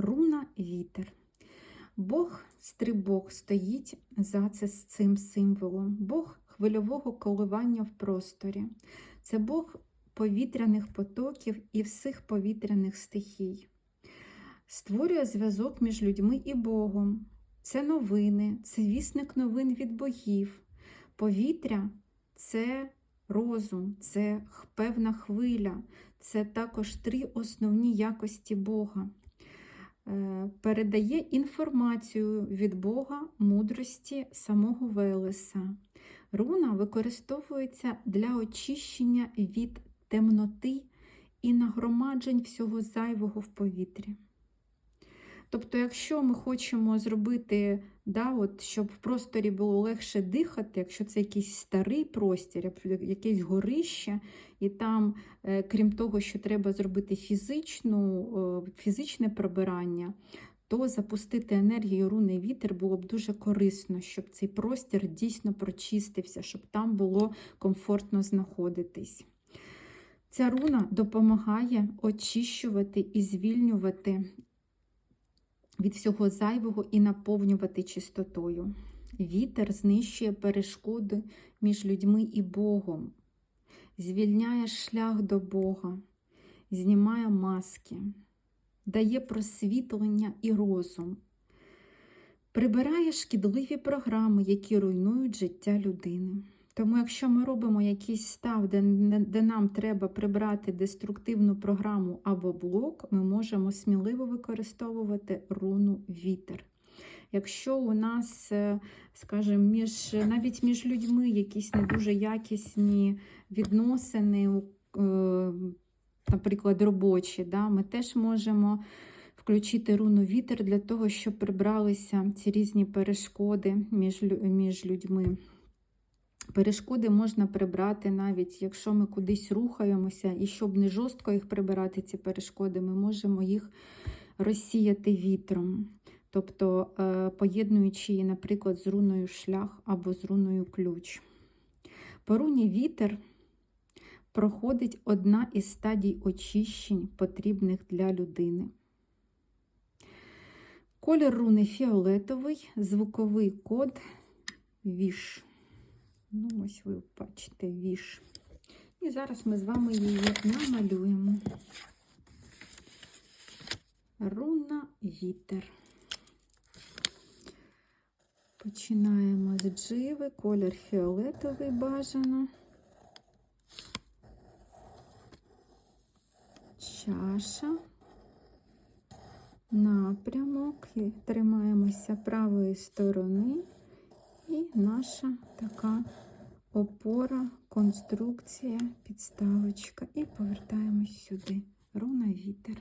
Руна вітер. Бог стрибок стоїть за це, з цим символом. Бог хвильового коливання в просторі. Це Бог повітряних потоків і всіх повітряних стихій. Створює зв'язок між людьми і Богом. Це новини, це вісник новин від богів. Повітря це розум, це певна хвиля, це також три основні якості Бога. Е, Передає інформацію від Бога мудрості самого Велеса. Руна використовується для очищення від темноти і нагромаджень всього зайвого в повітрі. Тобто, якщо ми хочемо зробити, да, от, щоб в просторі було легше дихати, якщо це якийсь старий простір, якесь горище, і там, е, крім того, що треба зробити фізичну, е, фізичне прибирання, то запустити енергію руни вітер було б дуже корисно, щоб цей простір дійсно прочистився, щоб там було комфортно знаходитись. Ця руна допомагає очищувати і звільнювати від всього зайвого і наповнювати чистотою. Вітер знищує перешкоди між людьми і Богом, звільняє шлях до Бога, знімає маски, дає просвітлення і розум, прибирає шкідливі програми, які руйнують життя людини. Тому, якщо ми робимо якийсь став, де, де нам треба прибрати деструктивну програму або блок, ми можемо сміливо використовувати руну вітер. Якщо у нас, е, скажімо, між, навіть між людьми якісь не дуже якісні відносини, е, наприклад, робочі, да, ми теж можемо включити руну вітер для того, щоб прибралися ці різні перешкоди між, між людьми. Перешкоди можна прибрати навіть, якщо ми кудись рухаємося, і щоб не жорстко їх прибирати, ці перешкоди, ми можемо їх розсіяти вітром. Тобто е, поєднуючи її, наприклад, з руною шлях або з руною ключ. По руні вітер проходить одна із стадій очищень, потрібних для людини. Колір руни фіолетовий, звуковий код віш. Ну, ось ви бачите віш. І зараз ми з вами її намалюємо. Руна вітер. Починаємо з дживи, колір фіолетовий бажано. Чаша, напрямок, і тримаємося правої сторони. І наша така опора, конструкція, підставочка. І повертаємось сюди. Руна вітер.